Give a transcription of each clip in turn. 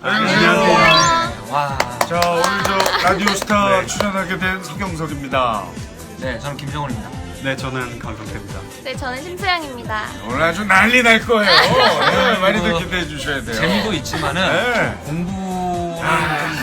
안녕하세요. 와, 자 오늘 저 라디오스타 네. 출연하게 된 서경석입니다. 네, 저는 김정훈입니다. 네, 저는 강성태입니다. 네, 저는 심수영입니다. 오늘 아주 난리 날 거예요. 네, 많이들 기대해 주셔야 돼요. 재미도 있지만은 네. 공부를 좀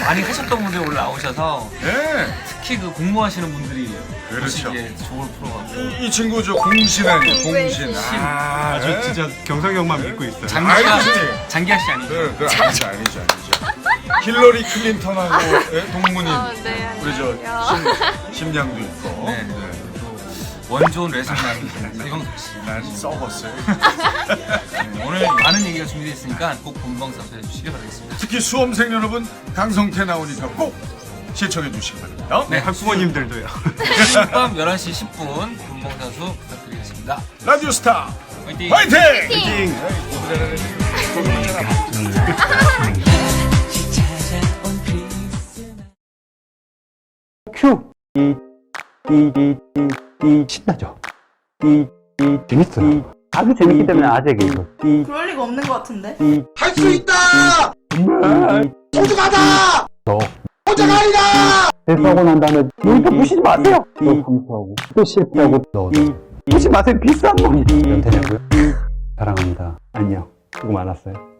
많이 하셨던 분들이 오늘 나오셔서 네. 특히 그 공부하시는 분들이 그렇죠. 보시기에 좋을 프로가 이, 이 친구 저 공신 아니에요, 공신. 아, 아주 네. 진짜 경석이 형만 믿고 있어요. 장기하 알지. 장기하 씨 아니죠? 그, 그 아니죠, 아니죠, 아니죠. 힐러리 클린턴하고 예, 동문인. 어, 네, 우리 저. 심, 심양도 있고. 네. 네. 또 원조원 레슨남 서경석 씨. 난 썩었어요. 네, 오늘 많은 얘기가 준비되어 있으니까 꼭 본방사수 해주시기 바라겠습니다. 특히 수험생 여러분 강성태 나오니까 꼭 시청해 주시기 바랍니다. 네, 학부모님들도요. 오늘 밤 11시 10분 본방사수 부탁드리겠습니다. 라디오 스타 화이팅! 화이팅! 띵! 큐! 이, 이, 이, 이, 이, 신나죠? 이, 이, 재밌어요. 아주 재밌기 때문에 아재게 이거. 이, 그럴 리가 없는 것 같은데. 이, 할수 있다! 소중하다! 저, 호자가 아니다! 실수하고 난 다음에 모니터 부시지 마세요! 또 감수하고, 또 실패하고, 너, 이, 부시지 마세요! 비싼 놈이. 몇 되냐고요? 사랑합니다. 안녕. 수고 많았어요.